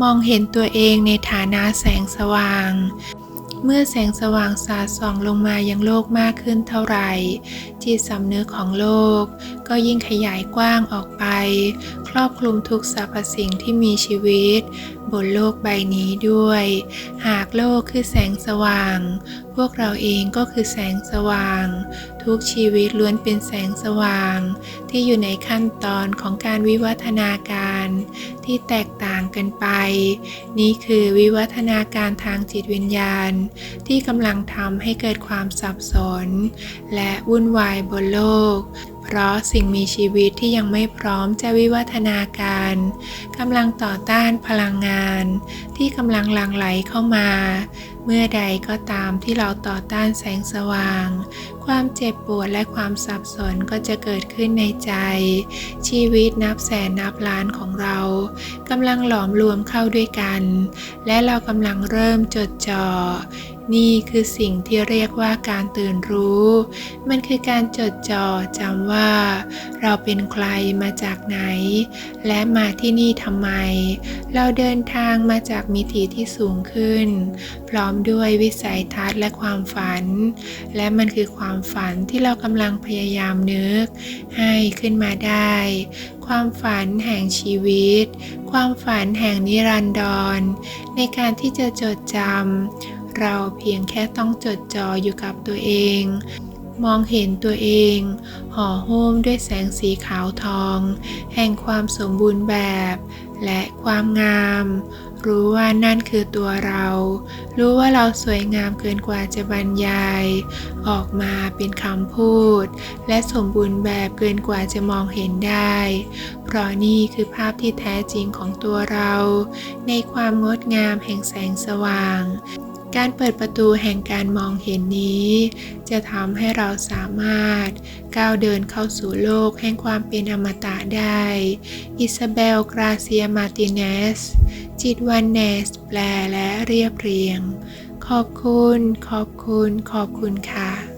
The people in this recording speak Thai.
มองเห็นตัวเองในฐานะแสงสว่าง เมื่อแสงสว่างสาดส่องลงมายังโลกมากขึ้นเท่าไหร่จิตสำนึกของโลก ก็ยิ่งขยายกว้างออกไป ครอบคลุมทุกสรรพสิ่งที่มีชีวิต บนโลกใบนี้ด้วย หากโลกคือแสงสว่าง พวกเราเองก็คือแสงสว่าง ทุกชีวิตล้วนเป็นแสงสว่าง ที่อยู่ในขั้นตอนของการวิวัฒนาการ ที่แตกต่างกันไป นี่คือวิวัฒนาการทางจิตวิญญาณที่กำลังทำให้เกิดความสับสน และวุ่นวายบนโลกเพราะสิ่งมีชีวิตที่ยังไม่พร้อมจะวิวัฒนาการกำลังต่อต้านพลังงาน ที่กำลังหลั่งไหลเข้ามา เมื่อใดก็ตามที่เราต่อต้านแสงสว่าง ความเจ็บปวดและความสับสนก็จะเกิดขึ้นในใจ ชีวิตนับแสนนับล้านของเรากำลังหลอมรวมเข้าด้วยกัน และเรากำลังเริ่มจดจ่อ นี่คือสิ่งที่เรียกว่าการตื่นรู้ มันคือการจดจ่อจำว่า เราเป็นใครมาจากไหน และมาที่นี่ทำไม เราเดินทางมาจากมิติที่สูงขึ้น พร้อมด้วยวิสัยทัศน์และความฝัน และมันคือความฝันที่เรากำลังพยายามนึก ให้ขึ้นมาได้ ความฝันแห่งชีวิต ความฝันแห่งนิรันดร ในการที่จะจดจำ เราเพียงแค่ต้องจดจ่ออยู่กับตัวเอง มองเห็นตัวเอง ห่อหุ้มด้วยแสงสีขาวทอง แห่งความสมบูรณ์แบบ และความงาม รู้ว่านั่นคือตัวเรา รู้ว่าเราสวยงามเกินกว่าจะบรรยาย ออกมาเป็นคำพูด และสมบูรณ์แบบเกินกว่าจะมองเห็นได้ เพราะนี่คือภาพที่แท้จริงของตัวเรา ในความงดงามแห่งแสงสว่าง การเปิดประตูแห่งการมองเห็นนี้ จะทำให้เราสามารถก้าวเดินเข้าสู่โลกแห่งความเป็นอมตะได้ อิซาเบล กราเซีย มาติเนส จิตวันเนส แปลและเรียบเรียง ขอบคุณ ขอบคุณ ขอบคุณค่ะ